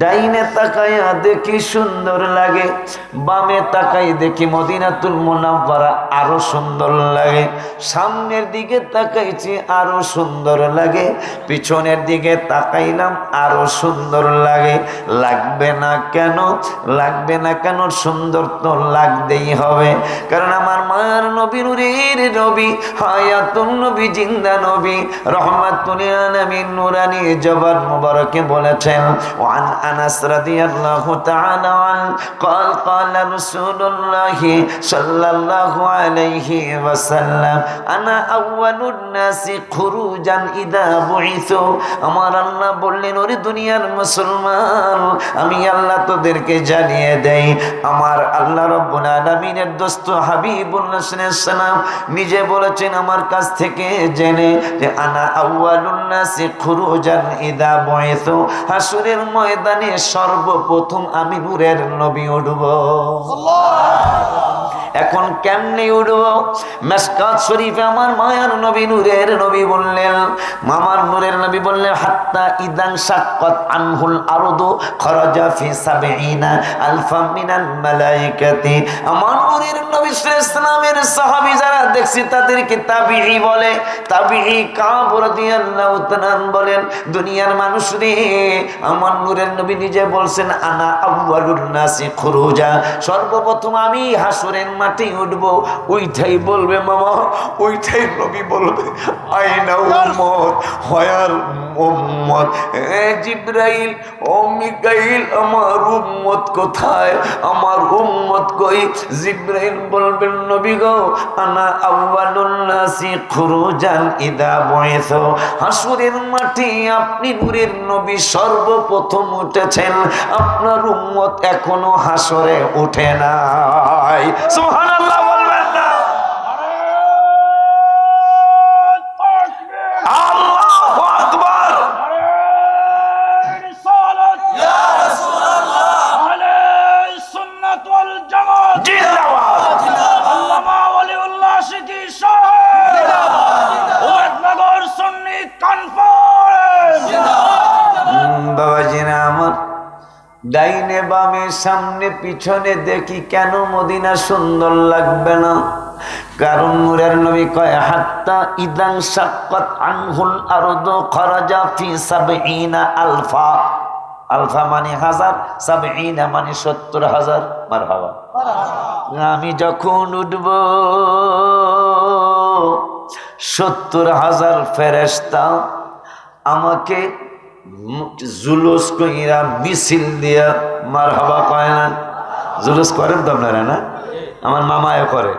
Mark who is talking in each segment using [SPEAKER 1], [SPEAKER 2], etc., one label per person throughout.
[SPEAKER 1] ডাইনে তাকাইয়া দেখি সুন্দর লাগে, বামে তাকাই দেখি মদিনাতুল মোনাব্বারা আরও সুন্দর লাগে। সামনের দিকে তাকাইছি আরও সুন্দর লাগে, পিছনের দিকে তাকাইলাম আরও সুন্দর লাগে। লাগবে না কেন? লাগবে না কেন? সুন্দর তো লাগতেই হবে। কারণ আমার মায়ের নবী, নুরের নবী হায়াতুল নবী, জিন্দা নবী, রহমাতুল আলামিন, নুরানি জবান মুবারকে বলেছেন, ওয়ান আনাস রাদিয়াল্লাহু তাআলা আন قال قال رسول الله صلى الله عليه وسلم انا اول الناس خروجا اذا بعثوا আমার আল্লাহ বললেন ওরে দুনিয়ার মুসলমান আমি আল্লাহ তোদেরকে জানিয়ে দেই আমার আল্লাহ রব্বুল আলামিনের দোস্ত হাবিবুল্লাহ সাল্লাম নিজে বলেছেন আমার কাছ থেকে জেনে যে আনা আউয়ালুন নাসি খুরুজান ইদা বুইসু হাসরের ময়দানে সর্বপ্রথম আমি নূরের নবী উঠব। এখন কেমনে উঠব? মেসকাত শরীফে আমার মায়ার নবী নূরের নবী বললেন, মামার নূরের নবী বললেন, হাত্তা ইদাং সাক্কাত আনহুল আরদু খরাজা ফি সাবঈনা আলফা মিনাল মালাইকাতি। আমার নূরের নবী ইসলামের সাহাবী যারা দেখছি, তাদেরকে তাবিঈ বলে। তাবিঈ কাব রাদিয়াল্লাহু তাআলা বলেন, দুনিয়ার মানুষ রে, আমার নূরের নবী নিজে বলছেন, আনা আউয়ালুন নাসি খুরুজা। সর্বপ্রথম আমি হাসুরের মাটি উঠবো। ওইটাই বলবে, মামা ওইটাই নবী বলবে আইনা উম্মত হয়ার উম্মত এ জিব্রাইল, ও মিকাইল, আমার উম্মত কোথায়? আমার উম্মত কই? জিব্রাইল বলবেন, নবী গো, আনা আউয়ালুন নাসি খুরুজান ইদা বুইসু। হাসরের মাঠে আপনি নূরের নবী সর্বপ্রথম উঠেছেন। আপনার উম্মত এখনও হাসরে উঠে নাই। সুবহানাল্লাহ সামনে পিছনে দেখি কেন মদিনা সুন্দর লাগবে না? কারণ নূরের নবী কয়, হাত্তা ইদাং সাক্কাত আনহুল খরাজা ফি সাবঈনা আলফা। আলফা মানে হাজার, সাবঈনা মানে সত্তর হাজার। মারহাবা। আমি যখন উঠব, সত্তর হাজার ফেরেস্তা আমাকে জুলুস কইরা মিছিল দিয়া মার হাবা কয় না? জুলুস করেন তো আপনারা না? আমার মামায় করে।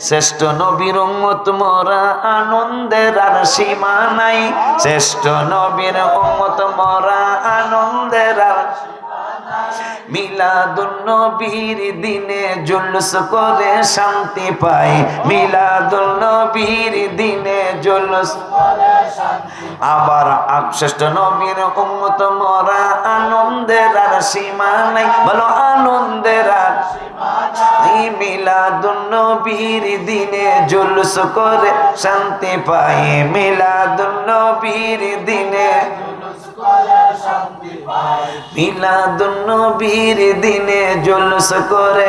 [SPEAKER 1] শ্রেষ্ঠ নবীর উম্মত মোরা আনন্দের আর সীমা নাই। শ্রেষ্ঠ নবীর উম্মত মোরা আনন্দের আর মিলাদুন নবীর দিনে জুলুস করে শান্তি পাই মিলাদুল নবীর দিনে জুলুস আবার শ্রেষ্ঠ নবীর উম্মত মরা আনন্দের আর সীমা নাই। বলো আনন্দের আর মিলাদুন নবীর দিনে জুলুস করে শান্তি পাই মিলাদুন নবীর দিনে মিলাদুন দিনে জুলুস করে।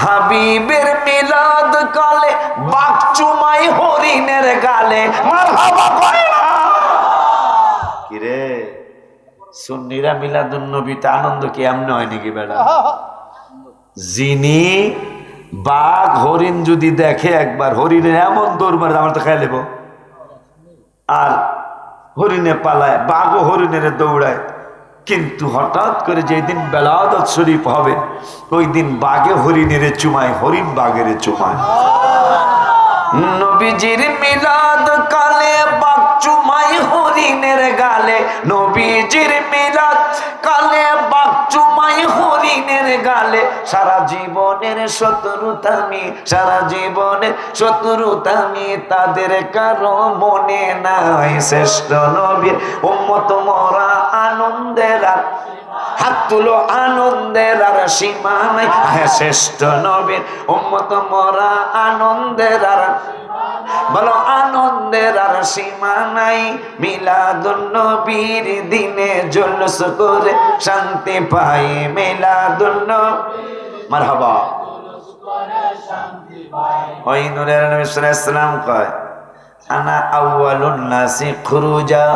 [SPEAKER 1] হাবিবের মিলাদ কালে বাক চুমাই হরিণের গালে। কিরে? সুন্নিরা আনন্দ কি? এমন হয় নাকি বেড়া? যিনি বাঘ, হরিণ যদি দেখে একবার, হরিণের এমন দৌড় মারে, আমার তো খাই আর হরিণে পালায়, বাঘও হরিণের দৌড়ায়। কিন্তু হঠাৎ করে যেদিন বেলাদত শরীফ হবে ওই দিন বাঘে হরিণের চুমায়, হরিণ বাঘের চুমায়। নবীজির মিলাদ কালে বাঘ চুমাই হরিণের গালে। নবীজির মিলাদ কালে চুমাই হরিণের গালে। সারা জীবনের শত্রুতামি, সারা জীবনের শত্রুতামি তাদের কারও মনে নাই। শ্রেষ্ঠ নবীর উম্মত মরা আনন্দের হাত তুলো আনন্দের আর সীমা নাই হ্যাঁ শ্রেষ্ঠ নবীর উম্মত, মরা আনন্দের আর বলো আনন্দের আর সীমা নাই মিলাদুন নবীর দিনে জলস করে শান্তি পাই মিলাদুন মারহাবা। ওই নূরের নবী সাল্লাম কয়, আনা আউয়ালুন নাসি খুরুজা,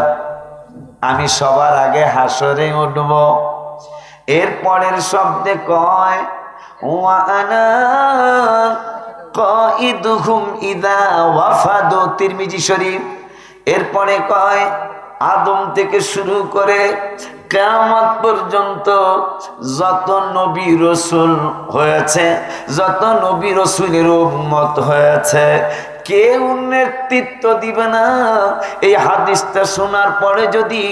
[SPEAKER 1] আমি সবার আগে হাসরে উঠব। এরপরের শব্দে কয় ইদা তিরমিজি শরীফ। এরপরে কয়, আদম থেকে শুরু করে কেয়ামত পর্যন্ত যত নবী রসুল হয়েছে, যত নবী রসুলের উম্মত হয়েছে কেউ নেতৃত্ব দিবে না? এই হাদিসটা শোনার পরে যদি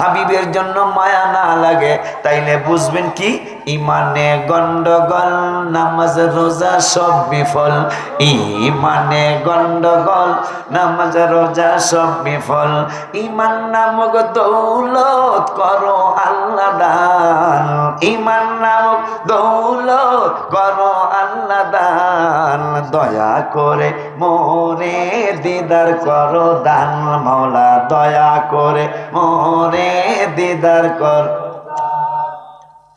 [SPEAKER 1] হাবিবের জন্য মায়া না লাগে, তাইলে বুঝবেন কি? ইমানে গন্ডগোল নামাজ, রোজা সব বিফল। ইমানে গন্ডগোল নামাজ, রোজা সব বিফল। ইমান নামক দৌলত করো আল্লাহ দান ইমান নামক দৌলত করো আল্লাহ দান দয়া করে মোরে দিদার করো দান। মৌলা, দয়া করে মোরে দিদার কর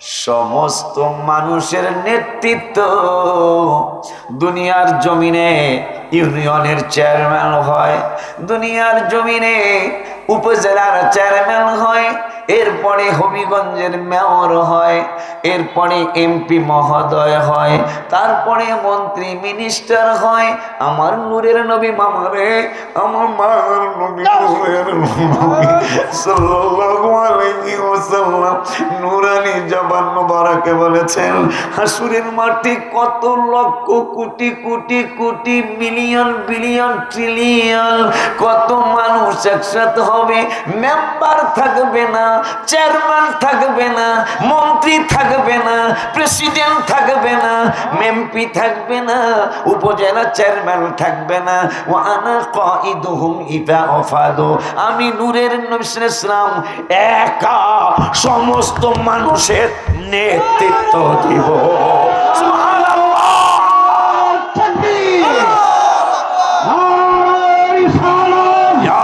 [SPEAKER 1] সমস্ত মানুষের নেতৃত্ব দুনিয়ার জমিনে ইউনিয়নের চেয়ারম্যান হয় দুনিয়ার জমিনে উপজেলার চেয়ারম্যান হয় এরপরে হবিগঞ্জের মেয়র হয়, এরপরে এমপি মহোদয় হয়, তারপরে মন্ত্রী মিনিস্টার হয়, আমার নূরের নবী মামারে আমার মার নবী নূরানি জবান মোবারকে বলেছেন, হাসুরের মাটি কত lakh crore crore crore million billion trillion, কত মানুষ একসাথে হবে, মেম্বার থাকবে না চেয়ারম্যান থাকবে না, মন্ত্রী থাকবে না, প্রেসিডেন্ট থাকবে না, এমপি থাকবে না, উপজেলা চেয়ারম্যান থাকবে না। ও আনা কাইদুহুম ইদা অফাদ আমি নূরের নবী ইসলাম একা সমস্ত মানুষের নেতৃত্ব দিব সুবহানাল্লাহ ইয়া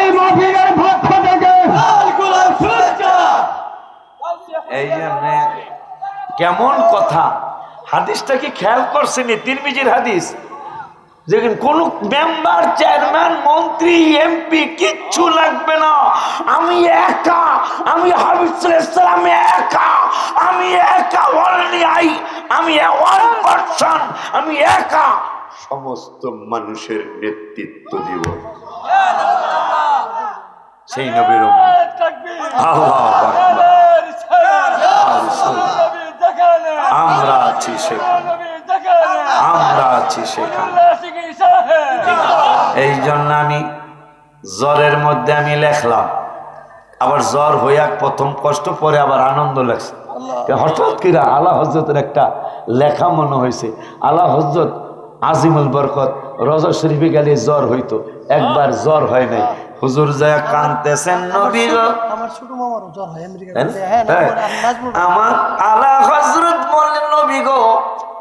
[SPEAKER 2] এই মাফিয়ার পক্ষ থেকে
[SPEAKER 1] এই জন্য কেমন কথা কি খেয়াল করছেনি তিরমিজির হাদিস। যেখানে কোন মেম্বার চেয়ারম্যান মন্ত্রী এমপি কিচ্ছু লাগবে না। আমি একা আমি হাবিবাম একা আমি একা অনলি আই আমি ওয়ান পার্সন আমি একা। সমস্ত মানুষের নেতৃত্ব দিব। সেই নবীর। আল্লাহু আকবার। আমরা আছি সেখানে। আমরা আছি সেখানে। এই জন্য আমি জ্বরের মধ্যে আমি লেখলাম। আবার জ্বর হইয়া প্রথম কষ্ট পরে আবার আনন্দ লাগছে। হঠাৎ কিরা আলা হজরতের একটা লেখা মনে হয়েছে আলা হজরত আজিমুল বরকত রজা শরীফে গেলে জ্বর হইতো। একবার জ্বর হয় নাই। হুজুর যায় কানতেছেন নবী গো।
[SPEAKER 2] আমার ছোট মামারও জ্বর হয় আমেরিকা
[SPEAKER 1] হ্যাঁ?
[SPEAKER 2] হ্যাঁ
[SPEAKER 1] হ্যাঁ। আমার আলা হযরত বললেন নবী গো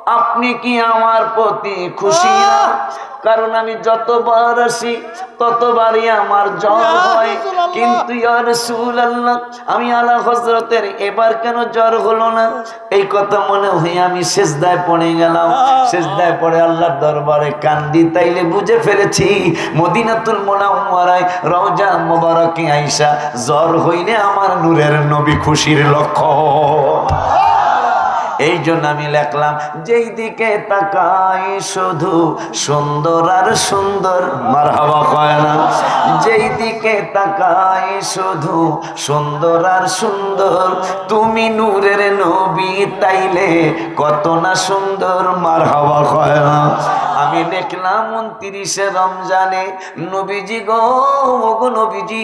[SPEAKER 1] আপনি কি আমার প্রতি খুশি না? কারণ আমি যতবার আসি ততবারই আমার জ্বর হয়। কিন্তু ইয়া রাসূলুল্লাহ আমি আলা হজরতের এবার কেন জ্বর হলো না? এই কথা মনে হয়ে আমি সেজদায় পড়ে গেলাম। সেজদায় পড়ে আল্লাহর দরবারে কান্দি তাইলে বুঝে ফেলেছি মদিনাতুল মুনাওয়ারায় রওজা মোবারকে আইসা জ্বর হইলে আমার নূরের নবী খুশির লক্ষ্য। এই জন্য আমি লেখলাম, যেই দিকে তাকাই শুধু সুন্দর আর সুন্দর মার হাওয়া কয় না। যেই দিকে তাকাই শুধু সুন্দর আর সুন্দর, তুমি নূরের নবী তাইলে কত না সুন্দর মার হাওয়া কয় না। আমি দেখলাম উনত্রিশে রমজানে, নবীজি গো নবীজি,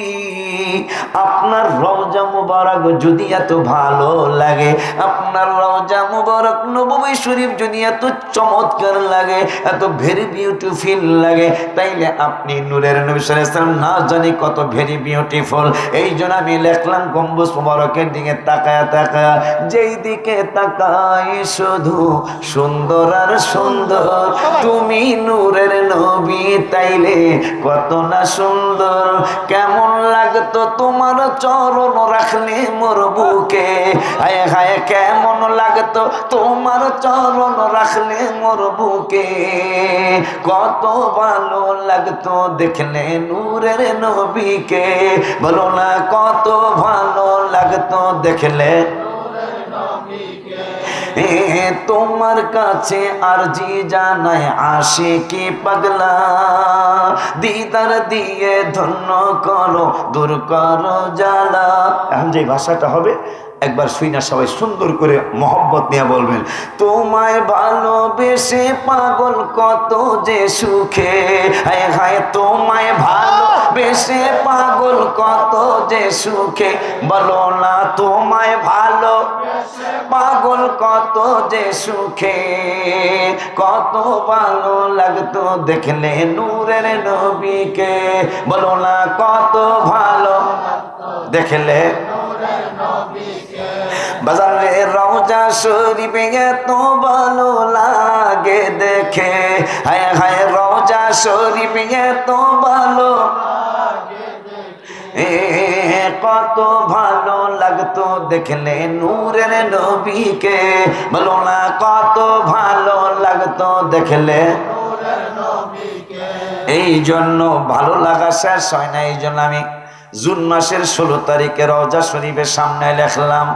[SPEAKER 1] আপনার রওজা মুবারক যদি এত ভালো লাগে, আপনার রওজা মুবারক নবী শরীফ যদি এত চমৎকার লাগে, এত ভেরি বিউটিফুল লাগে, তাইলে আপনি নূরের নবী সাল্লাম না জানি কত ভেরি বিউটিফুল এই জন্য আমি লেখলাম গম্বুজ মুবারকের দিকে তাকায়া তাকায়া যেই দিকে তাকাই শুধু সুন্দর আর সুন্দর, তুমি নূরের নবী, তাইলে কত না সুন্দর। কেমন লাগতো তোমার চরণ রাখলে মোর বুকে? হায় হায়, কেমন লাগতো তোমার চরণ রাখলে মোর বুকে? কত ভালো লাগতো দেখলে নূরের নবীকে। বলো না, কত ভালো লাগতো দেখলে এ তোমার কাছে আরজি জানায় আসে কি পাগলা। দিদার দিয়ে ধন্য করো, দূর করো জ্বালা। এখন যে ভাষাটা হবে একবার শুই না, সবাই সুন্দর করে মহব্বত নিয়ে বলবেন, তোমায় ভালোবেসে পাগল কত যে সুখে, হায় হায়, তোমায় ভালোবেসে পাগল কত যে সুখে, বলো না তোমায় ভালো পাগল কত যে সুখে, কত ভালো লাগতো দেখলে নূরের নবীকে, বলো না কত ভালো দেখলে বাজারে রওজা শরীফে এত ভালো লাগে দেখে। হায় হায়, রওজা শরীফে এত ভালো কত ভালো লাগতো দেখলে নূরের নবীকে। বলো না, কত ভালো লাগতো দেখলে এই জন্য ভালো লাগা শেষ হয় না, এই জন্য আমি জুন মাসের ষোলো তারিখে রওজা শরীফের সামনে লেখলাম,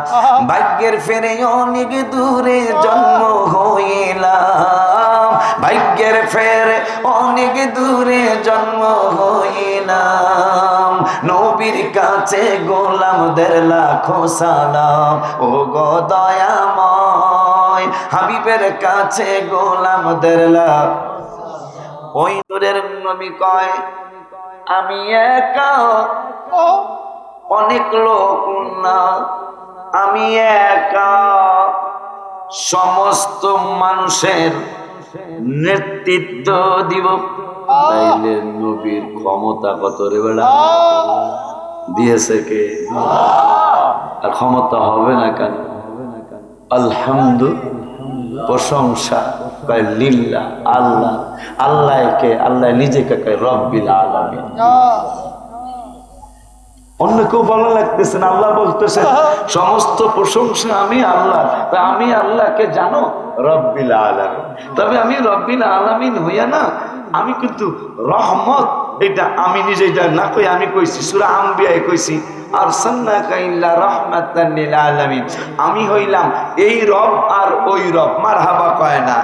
[SPEAKER 1] ভাগ্যের ফেরে অনেক দূরে জন্ম হইলাম। ভাগ্যের ফেরে অনেক দূরে জন্ম হইলাম। নবীর কাছে গোলাম গোলামদের লাখো সালাম। ও গো হাবিবের কাছে গোলামদের লাখ। ওই দূরের নবী কয় আমি একা। অনেক লোক না আমি একা। সমস্ত মানুষের নেতৃত্ব দিব। তাইলে নবীর ক্ষমতা কত রে বেড়া? দিয়েছে কে? আর ক্ষমতা হবে না কেন? আলহামদু প্রশংসা, কয় লিল্লা, আল্লাহ, আল্লাহকে, আল্লাহ নিজেকে কয় রব্বিল আলামিন। অন্য কেউ বলা লাগতেছে না, আল্লাহ বলতেছে, সমস্ত প্রশংসা আমি আল্লাহ, তা আমি আল্লাহকে জানো রব্বিল আলামিন। তবে আমি রব্বিল আলামিন হইয়া না, আমি কিন্তু রহমত এটা আমি নিজে এটা না কই, আমি কইছি, সুরা আম্বিয়ায় কইছি আর আলামিন। আমি হইলাম এই রব আর ওই রব মার হাবা কয় না,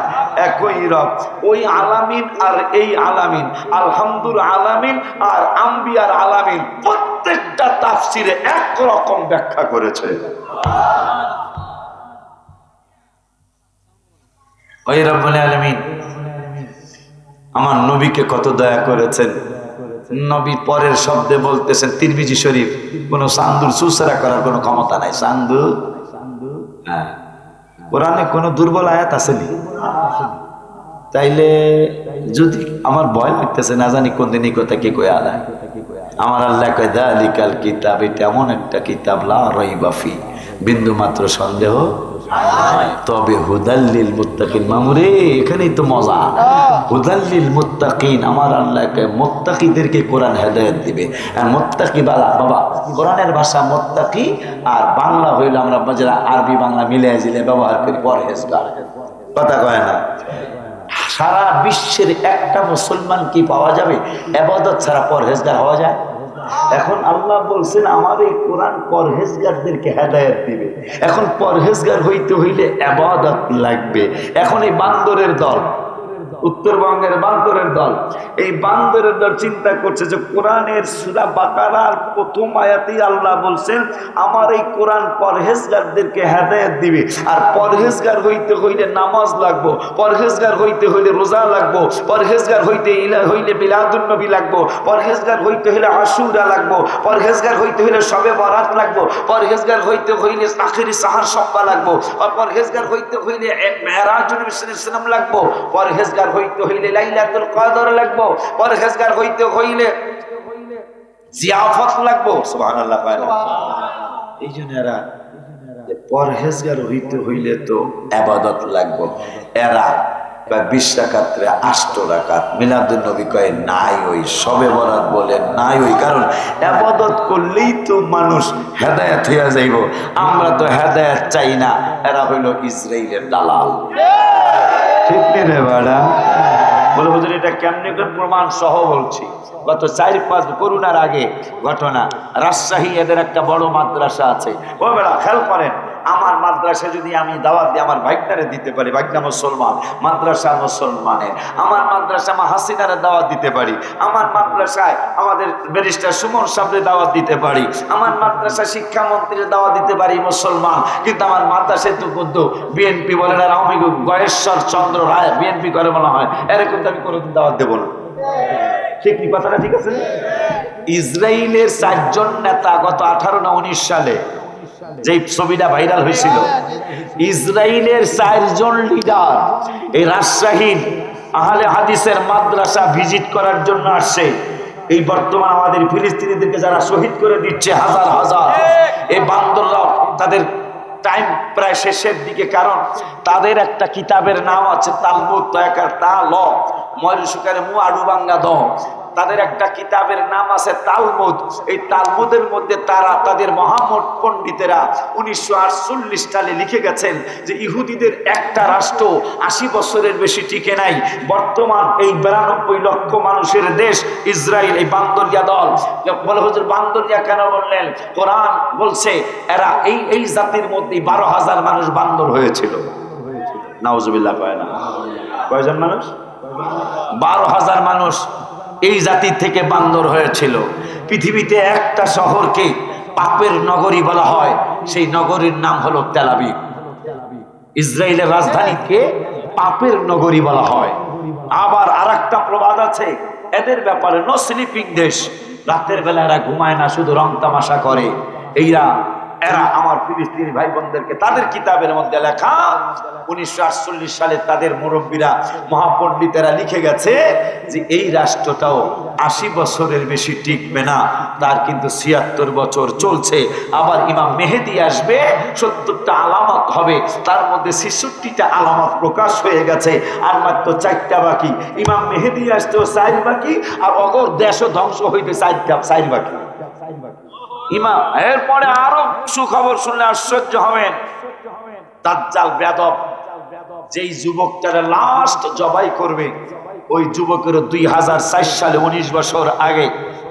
[SPEAKER 1] একই রব, ওই আলামিন আর এই আলামিন আলহামদুল আলামিন আর আম্বিয়ার আলামিন, প্রত্যেকটা তাফসিরে এক রকম ব্যাখ্যা করেছে। ওই রব্বুল আলামিন, আমার নবীকে কত দয়া করেছেন। নবী পরের শব্দে বলতেছেন, তিরমিজি শরীফ, কোন সান্দুর সুসরা করার কোনো ক্ষমতা নাই। সান্দু হ্যাঁ। কোরআনে কোনো দুর্বল আয়াত আসেনি? তাইলে যদি আমার ভয় লাগতেছে, না জানি কোন দিন এই কথা কে কয়ে আলায় আমার আল্লাহ কয়, দালিকাল কিতাব এটা এমন একটা কিতাব, লা রইবাফি বিন্দু মাত্র সন্দেহ তবে হুদাল্লিল মুত্তাকিন মামুরে এখানেই তো মজা। হুদাল্লিল মুত্তাকিন, আমার আল্লাহকে মোত্তাকিদেরকে কোরআন হেদায়ত দিবে। আর মুত্তাকি বালা, বাবা, কোরআনের ভাষা মোত্তাকি, আর বাংলা হইল আমরা যারা আরবি, বাংলা মিলে জিলে ব্যবহার করি, পরহেজগার। কথা কয় না? সারা বিশ্বের একটা মুসলমান কি পাওয়া যাবে? এবাদত ছাড়া পরহেজগার হওয়া যায়? এখন আল্লাহ বলছেন, আমার এই কোরআন পরহেজগারদেরকে হেদায়ত দিবে। এখন পরহেজগার হইতে হইলে আবাদত লাগবে। এখন এই বান্দরের দল উত্তরবঙ্গের বান্দরের দল। এই বান্দরের দল চিন্তা করছে যে কোরআনের সুরা বাকারার প্রথম আয়াতেই আল্লাহ বলছেন, আমার এই কোরআন পরহেজগারদেরকে হেদায়ত দিবে। আর পরহেজগার হইতে হইলে নামাজ লাগবো, পরহেজগার হইতে হইলে রোজা লাগবো, পরহেজগার হইতে ইলা, হইলে বিলাদুল নবী লাগবো, পরহেজগার হইতে হইলে আশুরা লাগবো, পরহেজগার হইতে হইলে সবে বরাত লাগবো, পরহেজগার হইতে হইলে আখেরি সাহার সব্বা লাগবো, আর পরহেজগার হইতে হইলে মেহরাজুল ইসলাম লাগবো, পরহেজগার হইতে হইলে লাইলাতুল কদর লাগবো পরহেজগার হইতে হইলে জিয়াফত লাগবো। সুবহানাল্লাহ পায় এই জন্য এরা পরহেজগার হইতে হইলে তো আবাদত লাগবো। এরা বা বিশ আষ্ট মিলাদুল নবী কয়ে নাই ওই সবে বরাত বলে নাই ওই কারণ আবাদত করলেই তো মানুষ হেদায়াত হইয়া যাইব। আমরা তো হেদায়াত চাই না এরা হইল ইসরায়েলের দালাল। ঠিক রে বাড়া। বলে, হুজুর, এটা কেমনি প্রমাণ সহ বলছি? গত চার পাঁচ করুণার আগে ঘটনা। রাজশাহী এদের একটা বড় মাদ্রাসা আছে। ও বেড়া, খেয়াল করেন আমার মাদ্রাসা যদি আমি দাওয়াত দিই আমার ভাইটারে দিতে পারি ভাইটা মুসলমান মাদ্রাসা মুসলমানের। আমার মাদ্রাসা আমার হাসিনারে দাওয়াত দিতে পারি। আমার মাদ্রাসায় আমাদের ব্যারিস্টার সুমন সাহেবের দাওয়াত দিতে পারি। আমার মাদ্রাসা শিক্ষামন্ত্রীর দাওয়াত দিতে পারি মুসলমান। কিন্তু আমার মাদ্রাসায় তো কিন্তু বিএনপি বলে না আওয়ামী লীগ গয়েশ্বর চন্দ্র রায় বিএনপি করে বলা হয়। এরকম তো আমি কোনোদিন দাওয়াত দেবো না। ঠিক কি কথাটা ঠিক আছে? ইসরায়েলের চারজন নেতা গত আঠারো না উনিশ সালে যে ছবিটা ভাইরাল হয়েছিল ইসরায়েলের চারজন লিডার এই রাজশাহীর আহলে হাদিসের মাদ্রাসা ভিজিট করার জন্য আসছে। এই বর্তমান আমাদের ফিলিস্তিনিদেরকে যারা শহীদ করে দিচ্ছে হাজার হাজার, এই বান্দররা তাদের টাইম প্রায় শেষের দিকে, কারণ তাদের একটা কিতাবের নাম আছে, তালমুদ তয়াকার তা ল। ময়ূরসুকারে মু আড়ুবাঙ্গা দ। তাদের একটা কিতাবের নাম আছে তালমুদ। এই তালমুদের মধ্যে তারা, তাদের মহামঠ পণ্ডিতেরা উনিশশো আটচল্লিশ সালে লিখে গেছেন যে ইহুদিদের একটা রাষ্ট্র আশি বছরের বেশি টিকে নাই। বর্তমান এই বিরানব্বই লক্ষ মানুষের দেশ ইসরায়েল, এই বান্দরিয়া দল। বলে হুজুর, বান্দরিয়া কেন বললেন? কোরআন বলছে, এরা এই এই জাতির মধ্যে বারো হাজার মানুষ বান্দর হয়েছিল। নাউজুবিল্লাহ, কয় না? কয়জন মানুষ? বারো হাজার মানুষ। এই জাতির থেকে বান্দর হয়েছিল। পৃথিবীতে একটা শহরকে পাপের নগরী বলা হয়। সেই নগরীর নাম হলো তেলাবিব ইসরায়েলের রাজধানীকে পাপের নগরী বলা হয়। আবার আর একটা প্রবাদ আছে। এদের ব্যাপারে নো স্লিপিং দেশ। রাতের বেলা এরা ঘুমায় না, শুধু রং তামাশা করে। এইরা এরা আমার ফিলিস্তিনি ভাই বোনদেরকে তাদের কিতাবের মধ্যে লেখা। উনিশশো আটচল্লিশ সালে তাদের মুরব্বীরা মহাপণ্ডিতেরা লিখে গেছে যে এই রাষ্ট্রটাও আশি বছরের বেশি টিকবে না, তার কিন্তু ছিয়াত্তর বছর চলছে। আবার ইমাম মেহেদি আসবে, সত্তরটা আলামত হবে, তার মধ্যে ছেষট্টিটা আলামত প্রকাশ হয়ে গেছে, আর মাত্র চারটা বাকি। ইমাম মেহেদি আসতেও চার বাকি, আর অগর দেশও ধ্বংস হইতে চারটা চার বাকি। ইমাম, এরপরে আরও সুখবর শুনলে আশ্চর্য হবেন। দাজ্জাল বেদব যেই যুবকটারা লাস্ট জবাই করবে, ওই যুবকের দুই হাজার চার সালে উনিশ বছর আগে,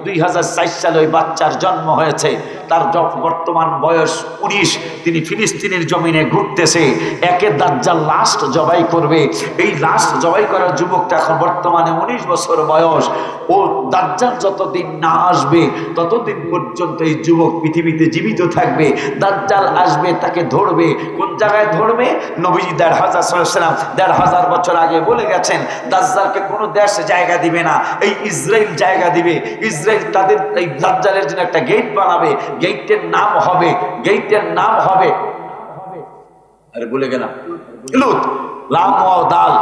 [SPEAKER 1] দুই হাজার চার সালে ওই বাচ্চার জন্ম হয়েছে। তার বর্তমান বয়স উনিশ, তিনি ফিলিস্তিনের জমিনে ঘুরতেছে। একে দাজ্জাল লাস্ট জবাই করবে। এই লাস্ট জবাই করার যুবকটা এখন বর্তমানে উনিশ বছর বয়স। ও দাজ্জাল যতদিন না আসবে, ততদিন পর্যন্ত এই যুবক পৃথিবীতে জীবিত থাকবে। দাজ্জাল আসবে, তাকে ধরবে। কোন জায়গায় ধরবে? নবীজি দেড় হাজার সাল্লাম দেড় হাজার বছর আগে বলে গেছেন, দাজ্জালকে কোনো দেশ জায়গা দিবে না, এই ইসরায়েল জায়গা দিবে। ইসরায়েল তাদের, এই দাজ্জালের জন্য একটা গেট বানাবে। গেটের নাম হবে গেটের নাম হবে। আরে বলে গেলাম। লুত। লাম দাল।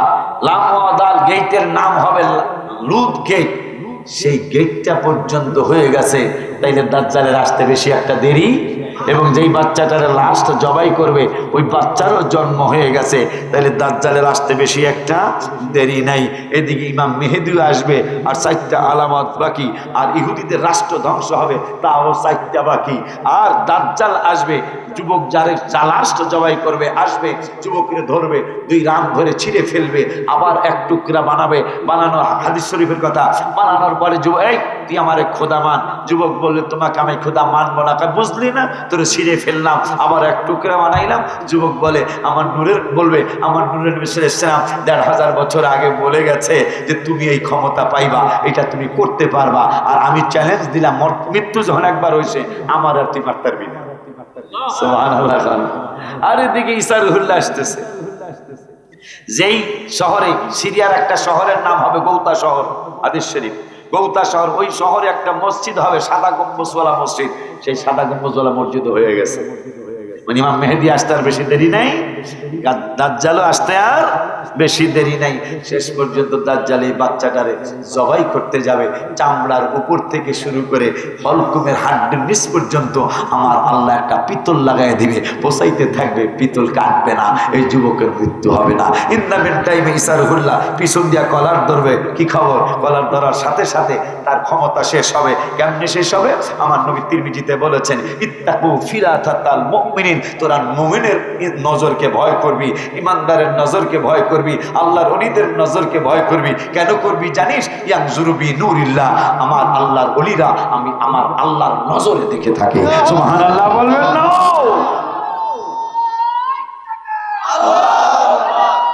[SPEAKER 1] লাম দাল গেটের নাম হবে লুত গেট সেই গেটটা পর্যন্ত হয়ে গেছে তাইলে দাজ্জালের আসতে বেশি একটা দেরি এবং যেই বাচ্চাটার লাস্ট জবাই করবে, ওই বাচ্চারও জন্ম হয়ে গেছে। তাহলে দাজ্জালের আসতে বেশি একটা দেরি নাই। এদিকে ইমাম মেহেদিও আসবে, আর চারটা আলামত বাকি। আর ইহুদিদের রাষ্ট্র ধ্বংস হবে, তাও চারটা বাকি। আর দাজ্জাল আসবে, যুবক যারে লাস্ট জবাই করবে, আসবে, যুবককে ধরবে, দুই রাম ধরে ছিঁড়ে ফেলবে, আবার এক টুকরা বানাবে। বানানো হাদিস শরীফের কথা। বানানোর পরে যুবক এই তুই আমারে খোদা মান। যুবক বললে, তোমাকে আমি খোদা মানবো না। বুঝলি না? তোর ছিঁড়ে ফেললাম, আবার এক টুকরা বানাইলাম। যুবক বলে, আমার নূরের বলবে, আমার নূরের মিশ্র ইসলাম দেড় হাজার বছর আগে বলে গেছে যে, তুমি এই ক্ষমতা পাইবা, এটা তুমি করতে পারবা। আর আমি চ্যালেঞ্জ দিলাম মৃত্যু যখন একবার হয়েছে আমার আর তুই মারতে পারবি আর এদিকে ইসারুল্লাহ আসতেছে। যেই শহরে, সিরিয়ার একটা শহরের নাম হবে গৌতা শহর আদিস শরীফ। গৌতা শহর, ওই শহরে একটা মসজিদ হবে, সাদা গম্বুজওয়ালা মসজিদ। সেই সাদা গম্বুজওয়ালা মসজিদ হয়ে গেছে। ইমাম মেহেদি আসতে আর বেশি দেরি নাই দাজ্জালও আসতে আর বেশি দেরি নাই। শেষ পর্যন্ত দাজ্জাল এই বাচ্চাটারে জবাই করতে যাবে, চামড়ার উপর থেকে শুরু করে হলকুমের হাড্ডির নিচ পর্যন্ত আমার আল্লাহ একটা পিতল লাগাই দিবে পোসাইতে থাকবে, পিতল কাটবে না, এই যুবকের মৃত্যু হবে না। ইন্দামের টাইমে ইসারহুল্লাহ, পিছন দিয়া কলার ধরবে, কি খবর? কলার ধরার সাথে সাথে তার ক্ষমতা শেষ হবে। কেমনে শেষ হবে? আমার নবী তিরমিজিতে বলেছেন, ইত্তাকু ফিরাতাল মুমিনিন তোরা মোমেনের নজরকে ভয় করবি, ইমানদারের নজরকে ভয় করবি, আল্লাহর অলিদের নজরকে ভয় করবি। কেন করবি জানিস? ইয়াং জুরুবি নুরিল্লা আমার আল্লাহর অলিরা আমি আমার আল্লাহর নজরে দেখে থাকি। বলবেন না।